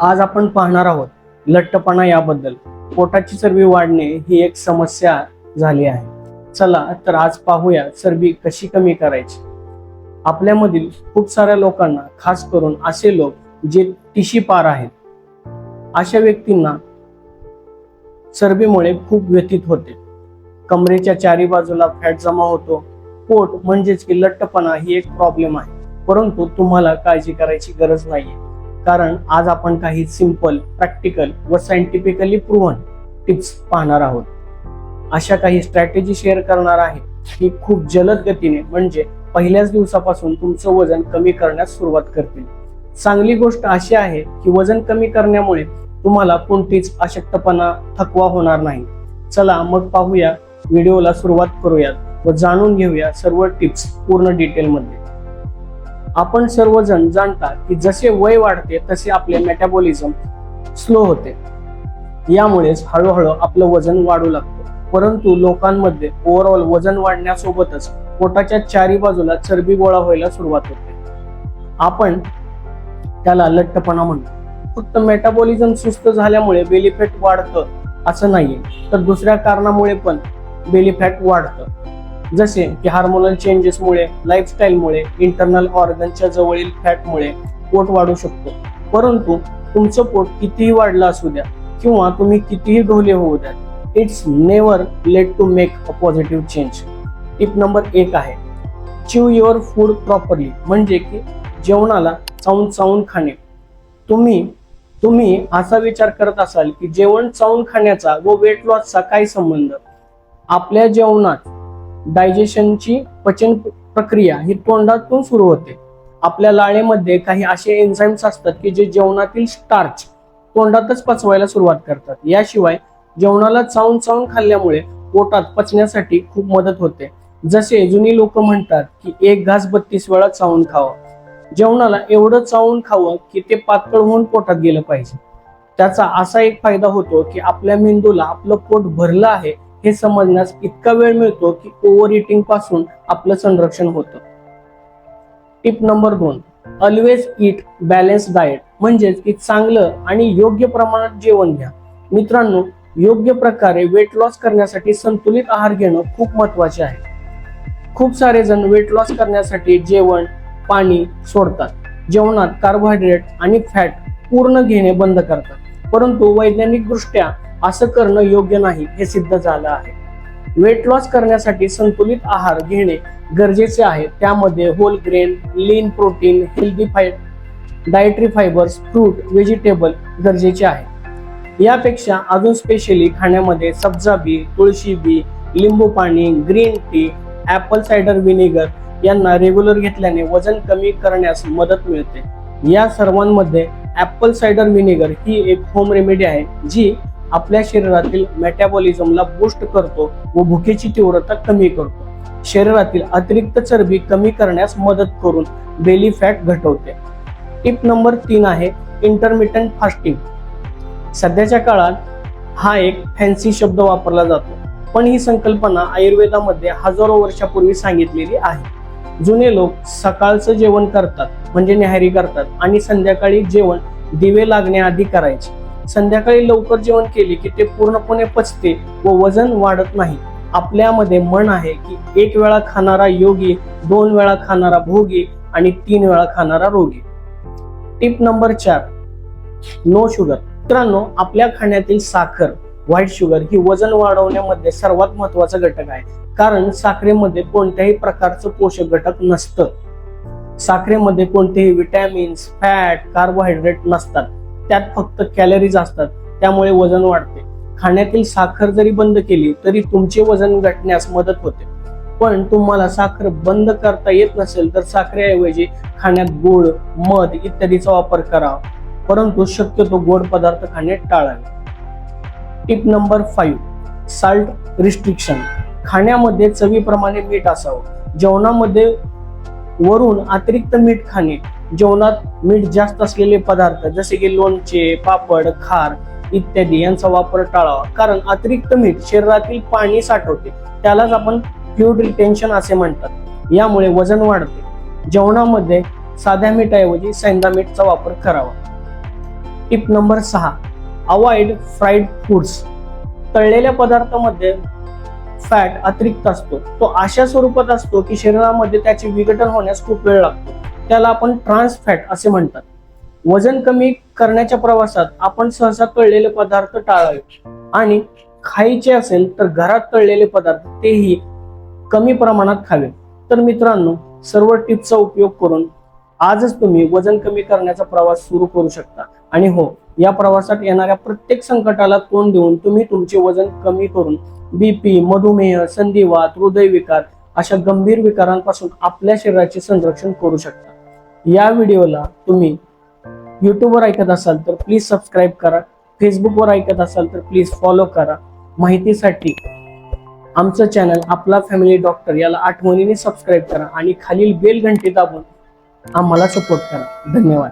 आज आपण पाहणार आहोत लठ्ठपणा याबद्दल. पोटाची चरबी वाढणे ही एक समस्या झाली आहे. चला तर आज पाहूया चरबी कशी कमी करायची. आपल्यामधील खूप साऱ्या लोकांना खास करून असे लोक जे तिशी पार आहेत अशा व्यक्तींना चरबीमुळे खूप व्यथित होते. कमरेच्या चारी बाजूला फॅट जमा होतो. पोट म्हणजेच की लठ्ठपणा ही एक प्रॉब्लेम आहे. परंतु तुम्हाला काळजी करायची गरज नाहीये. कारण आज आपण काही सिंपल प्रॅक्टिकल व सायंटिफिकली प्रूव्हन टिप्स पाहणार आहोत. अशा काही स्ट्रॅटेजी शेअर करणार आहे. की खूप जलद गतीने म्हणजे पहिल्याच दिवसापासून तुमचं वजन कमी करण्यास सुरुवात करतील. चांगली गोष्ट अशी आहे की वजन कमी करण्यामुळे तुम्हाला कोणतीच अशक्तपणा थकवा होणार नाही. चला मग पाहूया. व्हिडिओला सुरुवात करूयात व जाणून घेऊया सर्व टिप्स पूर्ण डिटेलमध्ये आपण सर्वजण जाणता की जसे वय वाढते तसे आपले मेटाबॉलिझम स्लो होते. यामुळेच हळूहळू आपलं वजन वाढू लागतं. परंतु लोकांमध्ये ओव्हरऑल वजन वाढण्यासोबतच पोटाच्या चारी बाजूला चरबी गोळा व्हायला सुरुवात होते. आपण त्याला लठ्ठपणा म्हणतो. फक्त मेटाबॉलिझम सुस्त झाल्यामुळे बेलीफॅट वाढतं असं नाहीये. तर दुसऱ्या कारणामुळे पण बेलीफॅट वाढतं. जसे की हार्मोनल चेंजेसमुळे लाईफस्टाईलमुळे इंटरनल ऑर्गनच्या जवळील फॅटमुळे पोट वाढू शकतो. परंतु तुमचं पोट कितीही वाढलं असू द्या किंवा तुम्ही कितीही ढोले होऊ द्या it's never late to make a positive change tip number एक आहे चिव युअर फूड प्रॉपरली म्हणजे की जेवणाला चावून चावून खाणे. तुम्ही तुम्ही असा विचार करत असाल की जेवण चावून खाण्याचा व वेट लॉसचा काय संबंध. आपल्या जेवणात डायजेशनची पचन प्रक्रिया ही तोंडातून सुरू होते. आपल्या लाळेमध्ये काही असे एन्झाईम्स असतात की जे जेवणातील स्टार्च तोंडातच पचवायला सुरुवात करतात. याशिवाय जेवणाला चावून चावून खाल्ल्यामुळे पोटात पचण्यासाठी खूप मदत होते. जसे जुनी लोक म्हणतात की एक घास बत्तीस वेळा चावून खावं. जेवणाला एवढं चावून खावं की ते पातळ होऊन पोटात गेलं पाहिजे. त्याचा असा एक फायदा होतो की आपल्या मेंदूला आपलं पोट भरलं आहे हे समजण्यास इतका वेळ मिळतो की ओव्हर इटिंगपासून आपलं संरक्षण होतं. टिप नंबर दोन. ऑलवेज इट बॅलन्स डाएट म्हणजेच की चांगलं आणि योग्य प्रमाणात जेवण घ्या. मित्रांनो योग्य प्रकारे वेट लॉस करण्यासाठी संतुलित आहार घेणं खूप महत्त्वाचे आहे. खूप सारे जण वेट लॉस करण्यासाठी जेवण पाणी सोडतात. जेवणात कार्बोहायड्रेट आणि फॅट पूर्ण घेणे बंद करतात. परंतु वैज्ञानिक दृष्ट्या असं करणं योग्य नाही हे सिद्ध झालं आहे. वेट लॉस करण्यासाठी संतुलित आहार घेणे गरजेचे आहे. त्यामध्ये whole grain lean protein healthy fat dietary fibres fruit vegetable गरजेचे आहे. यापेक्षा अजून स्पेशली खाण्यामध्ये सब्जा बी तुळशी बी लिंबू पाणी green tea apple cider vinegar यांना रेग्युलर घेतल्याने वजन कमी करण्यास मदत मिळते. या सर्वांमध्ये ॲपल सायडर व्हिनेगर ही एक होम रेमेडी आहे जी आपल्या शरीरातील मेटाबॉलिझमला बूस्ट करतो व भुकेची तीव्रता कमी करतो. शरीरातील अतिरिक्त चरबी कमी करण्यास मदत करून बेली फॅट घटवते. टिप नंबर तीन आहे इंटरमिटंट फास्टिंग सध्याच्या काळात हा एक फॅन्सी शब्द वापरला जातो पण ही संकल्पना आयुर्वेदामध्ये हजारो वर्षापूर्वी सांगितलेली आहे. जुने लोक सकाळचं जेवण करतात म्हणजे न्याहारी करतात आणि संध्याकाळी जेवण दिवे लागण्याआधी करायचे. संध्याकाळी लवकर जेवण केले की ते पूर्णपणे पचते व वजन वाढत नाही. आपल्यामध्ये मन आहे की एक वेळा खाणारा योगी दोन वेळा खाणारा भोगी आणि तीन वेळा खाणारा रोगी. टिप नंबर चार. नो शुगर मित्रांनो आपल्या खाण्यातील साखर व्हाईट शुगर ही वजन वाढवण्यामध्ये सर्वात महत्त्वाचा घटक आहे. कारण साखरेमध्ये कोणत्याही प्रकारचं पोषक घटक नसतं. साखरेमध्ये कोणतेही विटॅमिन्स फॅट कार्बोहायड्रेट नसतात. त्यात फक्त कॅलरीज असतात. त्यामुळे वजन वाढते. खाण्यातील साखर जरी बंद केली तरी तुमचे वजन घटण्यास मदत होते. पण तुम्हाला साखर बंद करता येत नसेल तर साखरेऐवजी खाण्यात गोड मध इत्यादीचा वापर करावा परंतु शक्यतो गोड पदार्थ खाणे टाळावे tip number five salt restriction खाण्यामध्ये चवीप्रमाणे मीठ असावं. जेवणामध्ये वरून अतिरिक्त मीठ खाणे. जेवणात मीठ जास्त असलेले पदार्थ जसे की लोणचे पापड खार इत्यादी यांचा वापर टाळावा. कारण अतिरिक्त मीठ शरीरातील पाणी साठवते. त्यालाच आपण फ्लूड रिटेन्शन असे म्हणतात. यामुळे वजन वाढते. जेवणामध्ये साध्या मीठाऐवजी सैंदा मीठचा वापर करावा. टिप नंबर सहा. अवॉइड फ्राईड फूड्स तळलेल्या पदार्थामध्ये फॅट अतिरिक्त असतो. तो अशा स्वरूपात असतो की शरीरामध्ये त्याचे विघटन होण्यास खूप वेळ लागतो. त्याला आपण ट्रान्स फॅट असे म्हणतात. वजन कमी करण्याच्या प्रवासात आपण सहसा तळलेले पदार्थ टाळावे. आणि खायचे असेल तर घरात तळलेले पदार्थ तेही कमी प्रमाणात खावे. तर मित्रांनो सर्व टिप्सचा उपयोग करून आजच तुम्ही वजन कमी करण्याचा प्रवास सुरू करू शकता. आणि हो या प्रवासात येणाऱ्या प्रत्येक संकटाला तोंड देऊन तुम्ही तुमचे वजन कमी करून बीपी मधुमेह संधिवात हृदयविकार अशा गंभीर विकारांपासून आपल्या शरीराचे संरक्षण करू शकता. या व्हिडिओला तुम्ही यूट्यूबवर ऐकत असाल तर प्लीज सबस्क्राईब करा. फेसबुकवर ऐकत असाल तर प्लीज फॉलो करा. माहितीसाठी आमचं चॅनल आपला फॅमिली डॉक्टर याला आठवणीने सबस्क्राईब करा आणि खालील बेल घंटी दाबून आम्हाला सपोर्ट करा. धन्यवाद.